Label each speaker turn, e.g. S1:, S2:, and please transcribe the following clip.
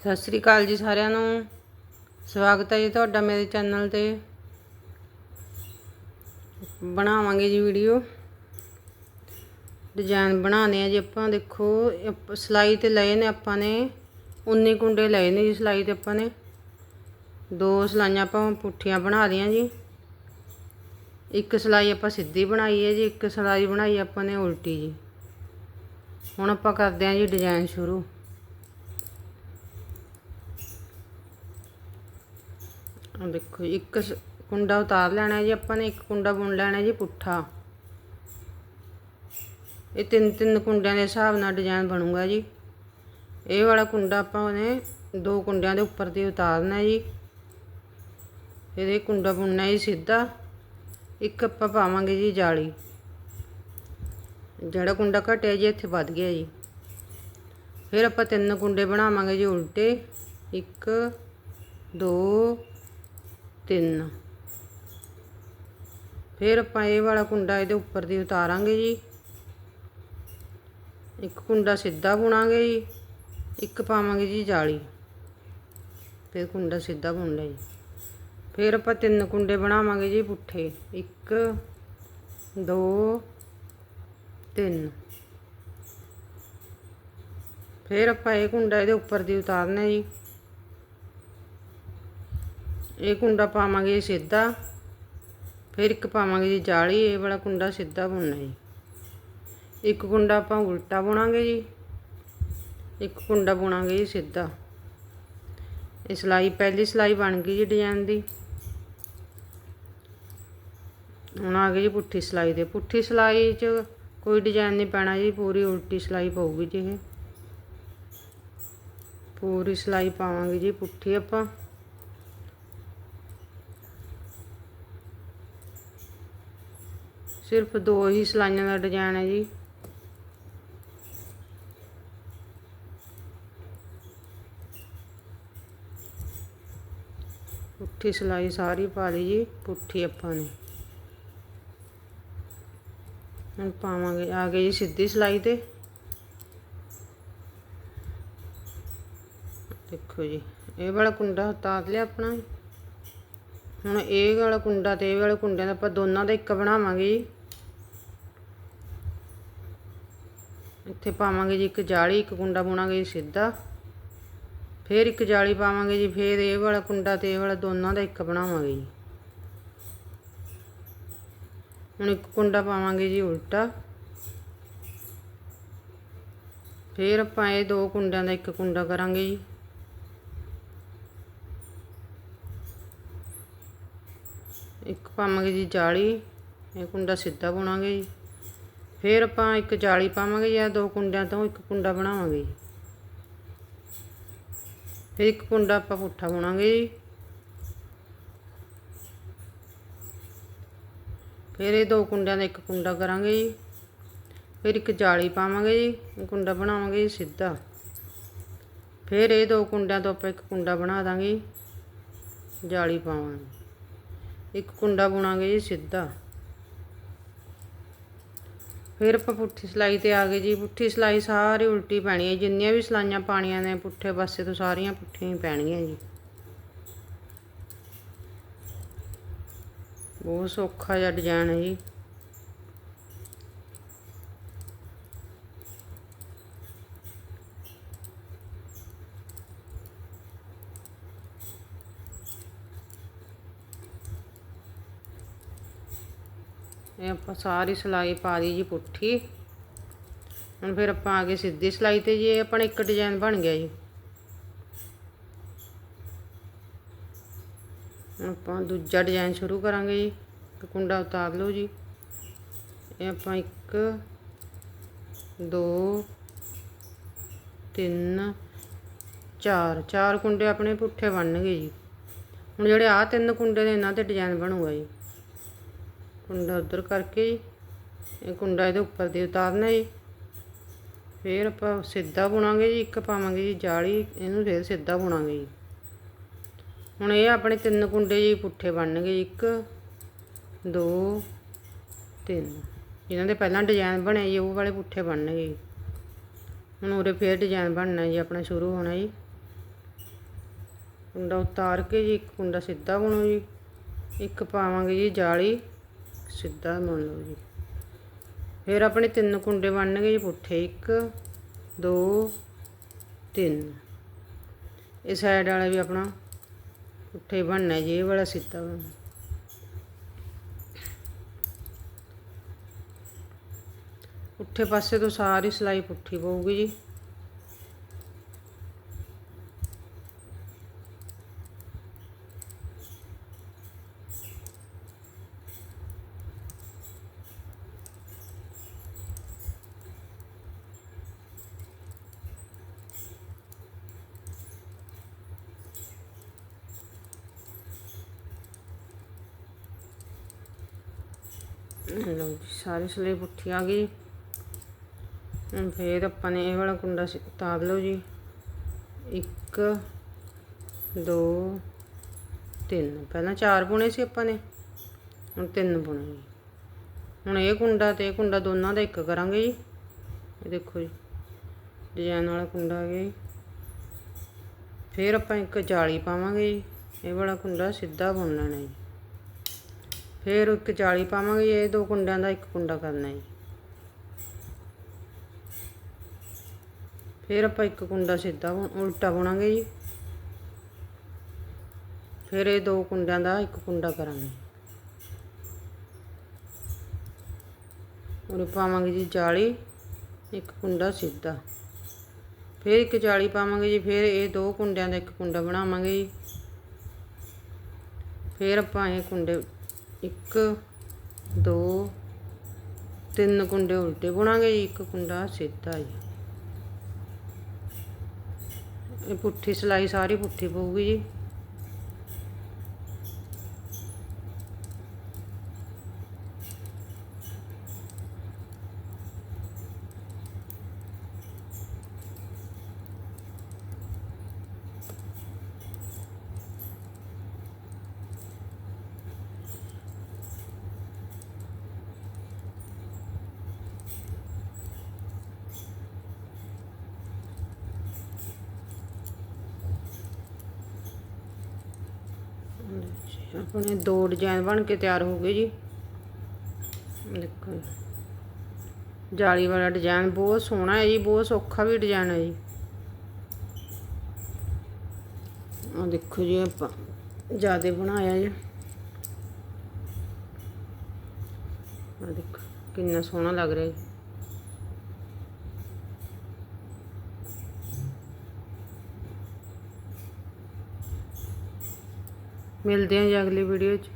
S1: ਸਤਿ ਸ੍ਰੀ ਅਕਾਲ ਜੀ ਸਾਰਿਆਂ ਨੂੰ। ਸਵਾਗਤ ਹੈ ਜੀ ਤੁਹਾਡਾ ਮੇਰੇ ਚੈਨਲ ਤੇ। ਬਣਾਵਾਂਗੇ ਜੀ ਵੀਡੀਓ। ਡਿਜ਼ਾਈਨ ਬਣਾਉਣੇ ਆ ਜੀ ਆਪਾਂ, ਦੇਖੋ ਇਹ ਸਿਲਾਈ ਤੇ ਲਏ ਨੇ ਆਪਾਂ ਨੇ 19 ਕੁੰਡੇ ਲਏ ਨੇ ਜੀ ਸਿਲਾਈ ਤੇ ਆਪਾਂ ਨੇ। ਦੋ ਸਿਲਾਈਆਂ ਆਪਾਂ ਪੁੱਠੀਆਂ ਬਣਾ ਲਈਆਂ ਜੀ। ਇੱਕ ਸਿਲਾਈ ਆਪਾਂ ਸਿੱਧੀ ਬਣਾਈ ਹੈ ਜੀ, ਇੱਕ ਸਿਲਾਈ ਬਣਾਈ ਆਪਾਂ ਨੇ ਉਲਟੀ ਜੀ। ਹੁਣ ਆਪਾਂ ਕਰਦੇ ਹਾਂ ਜੀ ਡਿਜ਼ਾਈਨ ਸ਼ੁਰੂ। ਆ ਦੇਖੋ ਜੀ, ਇੱਕ ਸ- ਕੁੰਡਾ ਉਤਾਰ ਲੈਣਾ ਜੀ ਆਪਾਂ ਨੇ ਇੱਕ ਕੁੰਡਾ ਬੁਣ ਲੈਣਾ ਜੀ ਪੁੱਠਾ। ਇਹ ਤਿੰਨ ਤਿੰਨ ਕੁੰਡਿਆਂ ਦੇ ਹਿਸਾਬ ਨਾਲ ਡਿਜ਼ਾਈਨ ਬਣੂਗਾ ਜੀ। ਇਹ ਵਾਲਾ ਕੁੰਡਾ ਆਪਾਂ ਨੇ ਦੋ ਕੁੰਡਿਆਂ ਦੇ ਉੱਪਰ ਦੀ ਉਤਾਰਨਾ ਜੀ। ਇਹਦੇ ਕੁੰਡਾ ਬੁਣਨਾ ਜੀ ਸਿੱਧਾ। ਇੱਕ ਆਪਾਂ ਪਾਵਾਂਗੇ ਜੀ ਜਾਲੀ। ਜਿਹੜਾ ਕੁੰਡਾ ਘਟਿਆ ਜੀ ਇੱਥੇ ਵੱਧ ਗਿਆ ਜੀ। ਫਿਰ ਆਪਾਂ ਤਿੰਨ ਕੁੰਡੇ ਬਣਾਵਾਂਗੇ ਜੀ ਉਲਟੇ। ਇੱਕ ਦੋ ਤਿੰਨ। ਫਿਰ ਆਪਾਂ ਇਹ ਵਾਲਾ ਕੁੰਡਾ ਇਹਦੇ ਉੱਪਰ ਦੀ ਉਤਾਰਾਂਗੇ ਜੀ। ਇੱਕ ਕੁੰਡਾ ਸਿੱਧਾ ਬੁਣਾਂਗੇ ਜੀ, ਇੱਕ ਪਾਵਾਂਗੇ ਜੀ ਜਾਲੀ। ਫਿਰ ਕੁੰਡਾ ਸਿੱਧਾ ਬੁਣ ਲਿਆ ਜੀ। ਫਿਰ ਆਪਾਂ ਤਿੰਨ ਕੁੰਡੇ ਬਣਾਵਾਂਗੇ ਜੀ ਪੁੱਠੇ। ਇੱਕ, ਦੋ, ਤਿੰਨ। ਫਿਰ ਆਪਾਂ ਇਹ ਕੁੰਡਾ ਇਹਦੇ ਉੱਪਰ ਦੀ ਉਤਾਰਨਾ ਜੀ। ਇਹ ਕੁੰਡਾ ਪਾਵਾਂਗੇ ਜੀ ਸਿੱਧਾ, ਫਿਰ ਇੱਕ ਪਾਵਾਂਗੇ ਜੀ ਜਾਲੀ, ਇਹ ਵਾਲਾ ਕੁੰਡਾ ਸਿੱਧਾ ਬੁਣਨਾ ਜੀ। ਇੱਕ ਕੁੰਡਾ ਆਪਾਂ ਉਲਟਾ ਬੁਣਾਂਗੇ ਜੀ, ਇੱਕ ਕੁੰਡਾ ਬੁਣਾਂਗੇ ਜੀ ਸਿੱਧਾ। ਇਹ ਸਿਲਾਈ, ਪਹਿਲੀ ਸਿਲਾਈ ਬਣ ਗਈ ਜੀ ਡਿਜ਼ਾਈਨ ਦੀ। ਹੁਣ ਆ ਗਈ ਜੀ ਪੁੱਠੀ ਸਿਲਾਈ ਦੇ ਪੁੱਠੀ ਸਿਲਾਈ 'ਚ ਕੋਈ ਡਿਜ਼ਾਈਨ ਨਹੀਂ ਪੈਣਾ ਜੀ, ਪੂਰੀ ਉਲਟੀ ਸਿਲਾਈ ਪਊਗੀ ਜੀ ਇਹ। ਪੂਰੀ ਸਿਲਾਈ ਪਾਵਾਂਗੇ ਜੀ ਪੁੱਠੀ ਆਪਾਂ। ਸਿਰਫ ਦੋ ਹੀ ਸਿਲਾਈਆਂ ਦਾ ਡਿਜ਼ਾਈਨ ਹੈ ਜੀ। ਪੁੱਠੀ ਸਿਲਾਈ ਸਾਰੀ ਪਾ ਲਈ ਜੀ, ਪੁੱਠੀ ਆਪਾਂ ਨੇ। ਹੁਣ ਪਾਵਾਂਗੇ, ਆ ਗਈ ਜੀ ਸਿੱਧੀ ਸਿਲਾਈ ਤੇ। ਦੇਖੋ ਜੀ, ਇਹ ਵਾਲਾ ਕੁੰਡਾ ਉਤਾਰ ਲਿਆ ਆਪਣਾ ਹੁਣ ਇਹ ਵਾਲਾ ਕੁੰਡਾ ਤੇ ਇਹ ਵਾਲੇ ਕੁੰਡੇ ਦਾ ਆਪਾਂ ਦੋਨਾਂ ਦਾ ਇੱਕ ਬਣਾਵਾਂਗੇ ਜੀ। ਇੱਥੇ ਪਾਵਾਂਗੇ ਜੀ ਇੱਕ ਜਾਲੀ, ਇੱਕ ਕੁੰਡਾ ਬੁਣਾਂਗੇ ਜੀ ਸਿੱਧਾ। ਫਿਰ ਇੱਕ ਜਾਲੀ ਪਾਵਾਂਗੇ ਜੀ, ਫਿਰ ਇਹ ਵਾਲਾ ਕੁੰਡਾ ਤੇ ਇਹ ਵਾਲਾ ਦੋਨਾਂ ਦਾ ਇੱਕ ਬਣਾਵਾਂਗੇ ਜੀ। ਹੁਣ ਇੱਕ ਕੁੰਡਾ ਪਾਵਾਂਗੇ ਜੀ ਉਲਟਾ। ਫਿਰ ਆਪਾਂ ਇਹ ਦੋ ਕੁੰਡਿਆਂ ਦਾ ਇੱਕ ਕੁੰਡਾ ਕਰਾਂਗੇ ਜੀ। ਇੱਕ ਪਾਵਾਂਗੇ ਜੀ ਜਾਲੀ, ਇਹ ਕੁੰਡਾ ਸਿੱਧਾ ਬੁਣਾਂਗੇ ਜੀ। ਫਿਰ ਆਪਾਂ ਇੱਕ ਜਾਲੀ ਪਾਵਾਂਗੇ ਜਾਂ ਦੋ ਕੁੰਡਿਆਂ ਤੋਂ ਇੱਕ ਕੁੰਡਾ ਬਣਾਵਾਂਗੇ ਜੀ। ਫਿਰ ਇੱਕ ਕੁੰਡਾ ਆਪਾਂ ਪੁੱਠਾ ਬੁਣਾਂਗੇ ਜੀ। ਫਿਰ ਇਹ ਦੋ ਕੁੰਡਿਆਂ ਦਾ ਇੱਕ ਕੁੰਡਾ ਕਰਾਂਗੇ ਜੀ। ਫਿਰ ਇੱਕ ਜਾਲੀ ਪਾਵਾਂਗੇ ਜੀ ਕੁੰਡਾ ਬਣਾਵਾਂਗੇ ਜੀ ਸਿੱਧਾ। ਫਿਰ ਇਹ ਦੋ ਕੁੰਡਿਆਂ ਤੋਂ ਆਪਾਂ ਇੱਕ ਕੁੰਡਾ ਬਣਾ ਦਾਂਗੇ ਜਾਲੀ ਪਾਵਾਂਗੇ। ਇੱਕ ਕੁੰਡਾ ਬੁਣਾਂਗੇ ਜੀ ਸਿੱਧਾ। ਫਿਰ ਆਪਾਂ ਪੁੱਠੀ ਸਿਲਾਈ ਤੇ ਆ ਗਏ ਜੀ। ਪੁੱਠੀ ਸਿਲਾਈ ਸਾਰੀ ਉਲਟੀ ਪੈਣੀ ਹੈ। ਜਿੰਨੀਆਂ ਵੀ ਸਿਲਾਈਆਂ ਪਾਣੀਆਂ ਨੇ ਪੁੱਠੇ ਪਾਸੇ ਤੋਂ ਸਾਰੀਆਂ ਪੁੱਠੀਆਂ ਹੀ ਪੈਣਗੀਆਂ ਜੀ। ਬਹੁਤ ਸੌਖਾ ਜਿਹਾ ਡਿਜ਼ਾਈਨ ਹੈ ਜੀ। ਇਹ ਆਪਾਂ ਸਾਰੀ ਸਿਲਾਈ ਪਾ ਦੀ ਜੀ ਪੁੱਠੀ। ਹੁਣ ਫਿਰ ਆਪਾਂ ਆ ਗਏ ਸਿੱਧੀ ਸਿਲਾਈ ਤੇ ਜੀ, ਇਹ ਆਪਣਾ ਇੱਕ ਡਿਜ਼ਾਈਨ ਬਣ ਗਿਆ ਜੀ। ਹੁਣ ਆਪਾਂ ਦੂਜਾ ਡਿਜ਼ਾਈਨ ਸ਼ੁਰੂ ਕਰਾਂਗੇ ਜੀ ਕੁੰਡਾ ਉਤਾਰ ਲਓ ਜੀ। ਇਹ ਆਪਾਂ ਇੱਕ, ਦੋ, ਤਿੰਨ, ਚਾਰ। ਚਾਰ ਕੁੰਡੇ ਆਪਣੇ ਪੁੱਠੇ ਬਣਨਗੇ ਜੀ। ਹੁਣ ਜਿਹੜੇ ਆ ਤਿੰਨ ਕੁੰਡੇ ਨੇ, ਇਹਨਾਂ ਤੇ ਡਿਜ਼ਾਈਨ ਬਣੂਗਾ ਜੀ। ਕੁੰਡਾ ਉਧਰ ਕਰਕੇ ਜੀ। ਇਹ ਕੁੰਡਾ ਇਹਦੇ ਉੱਪਰ ਦੀ ਉਤਾਰਨਾ ਜੀ। ਫਿਰ ਆਪਾਂ ਸਿੱਧਾ ਬੁਣਾਂਗੇ ਜੀ, ਇੱਕ ਪਾਵਾਂਗੇ ਜੀ ਜਾਲੀ, ਇਹਨੂੰ ਫਿਰ ਸਿੱਧਾ ਬੁਣਾਂਗੇ ਜੀ। ਹੁਣ ਇਹ ਆਪਣੇ ਤਿੰਨ ਕੁੰਡੇ ਜੀ ਪੁੱਠੇ ਬਣਨਗੇ ਇੱਕ, ਦੋ, ਤਿੰਨ। ਜਿਨ੍ਹਾਂ ਦੇ ਪਹਿਲਾਂ ਡਿਜ਼ਾਈਨ ਬਣੇ ਜੀ, ਉਹ ਵਾਲੇ ਪੁੱਠੇ ਬਣਨਗੇ ਜੀ। ਹੁਣ ਉਰੇ ਫੇਰ ਡਿਜ਼ਾਈਨ ਬਣਨਾ ਜੀ, ਆਪਣਾ ਸ਼ੁਰੂ ਹੋਣਾ ਜੀ। ਕੁੰਡਾ ਉਤਾਰ ਕੇ ਜੀ, ਇੱਕ ਕੁੰਡਾ ਸਿੱਧਾ ਬੁਣੋ ਜੀ। ਇੱਕ ਪਾਵਾਂਗੇ ਜੀ ਜਾਲੀ। ਸਿੱਧਾ ਬੁਣ ਲਓ ਜੀ। ਫਿਰ ਆਪਣੇ ਤਿੰਨ ਕੁੰਡੇ ਬਣਨਗੇ ਜੀ ਪੁੱਠੇ, ਇੱਕ, ਦੋ, ਤਿੰਨ। ਇਹ ਸਾਈਡ ਵਾਲਾ ਵੀ ਆਪਣਾ ਪੁੱਠੇ ਬਣਨਾ ਜੀ, ਇਹ ਵਾਲਾ ਸਿੱਧਾ ਬਣਨਾ। ਪੁੱਠੇ ਪਾਸੇ ਤੋਂ ਸਾਰੀ ਸਿਲਾਈ ਪੁੱਠੀ ਪਊਗੀ ਜੀ। ਲਓ ਜੀ, ਸਾਰੀ ਸਿਲਾਈ ਪੁੱਠੀ ਆ ਗਈ ਹੁਣ ਫੇਰ ਆਪਾਂ ਨੇ ਇਹ ਵਾਲਾ ਕੁੰਡਾ ਸਿ- ਉਤਾਰ ਲਓ ਜੀ। ਇੱਕ, ਦੋ, ਤਿੰਨ। ਪਹਿਲਾਂ ਚਾਰ ਬੁਣੇ ਸੀ ਆਪਾਂ ਨੇ, ਹੁਣ ਤਿੰਨ ਬੁਣੇ ਜੀ ਹੁਣ ਇਹ ਕੁੰਡਾ ਤੇ ਇਹ ਕੁੰਡਾ ਦੋਨਾਂ ਦਾ ਇੱਕ ਕਰਾਂਗੇ ਜੀ। ਇਹ ਦੇਖੋ ਜੀ ਡਿਜ਼ਾਈਨ ਵਾਲਾ ਕੁੰਡਾ ਆ ਗਿਆ ਜੀ। ਫੇਰ ਆਪਾਂ ਇੱਕ ਜਾਲੀ ਪਾਵਾਂਗੇ ਜੀ। ਇਹ ਵਾਲਾ ਕੁੰਡਾ ਸਿੱਧਾ ਬੁਣ ਲੈਣਾ ਜੀ। ਫਿਰ ਇੱਕ ਜਾਲੀ ਪਾਵਾਂਗੇ ਜੀ, ਇਹ ਦੋ ਕੁੰਡਿਆਂ ਦਾ ਇੱਕ ਕੁੰਡਾ ਕਰਨਾ ਜੀ ਫਿਰ ਆਪਾਂ ਇੱਕ ਕੁੰਡਾ ਸਿੱਧਾ ਬੁਣ- ਉਲਟਾ ਬੁਣਾਂਗੇ ਜੀ। ਫਿਰ ਇਹ ਦੋ ਕੁੰਡਿਆਂ ਦਾ ਇੱਕ ਕੁੰਡਾ ਕਰਾਂਗੇ। ਉਰੇ ਪਾਵਾਂਗੇ ਜੀ ਜਾਲੀ ਇੱਕ ਕੁੰਡਾ ਸਿੱਧਾ। ਫਿਰ ਇੱਕ ਜਾਲੀ ਪਾਵਾਂਗੇ ਜੀ ਫਿਰ ਇਹ ਦੋ ਕੁੰਡਿਆਂ ਦਾ ਇੱਕ ਕੁੰਡਾ ਬਣਾਵਾਂਗੇ ਜੀ। ਫਿਰ ਆਪਾਂ ਇਹ ਕੁੰਡੇ ਇੱਕ, ਦੋ, ਤਿੰਨ ਕੁੰਡੇ ਉਲਟੇ ਬੁਣਾਂਗੇ ਜੀ, ਇੱਕ ਕੁੰਡਾ ਸਿੱਧਾ ਜੀ। ਇਹ ਪੁੱਠੀ ਸਿਲਾਈ, ਸਾਰੀ ਪੁੱਠੀ ਪਊਗੀ ਜੀ। ਆਪਣੇ ਦੋ ਡਿਜ਼ਾਈਨ ਬਣ ਕੇ ਤਿਆਰ ਹੋ ਗਏ ਜੀ। ਦੇਖੋ। ਜੀ। ਜਾਲੀ ਵਾਲਾ ਡਿਜ਼ਾਈਨ ਬਹੁਤ ਸੋਹਣਾ ਹੈ ਜੀ, ਬਹੁਤ ਸੌਖਾ ਵੀ ਡਿਜ਼ਾਈਨ ਹੈ ਜੀ। ਆ ਦੇਖੋ ਜੀ ਆਪਾਂ ਜਿਆਦੇ ਬਣਾਇਆ ਜੀ। ਆ ਦੇਖੋ, ਕਿੰਨਾ ਸੋਹਣਾ ਲੱਗ ਰਿਹਾ ਜੀ। ਮਿਲਦੇ ਹਾਂ ਜੀ ਅਗਲੀ ਵੀਡੀਓ 'ਚ।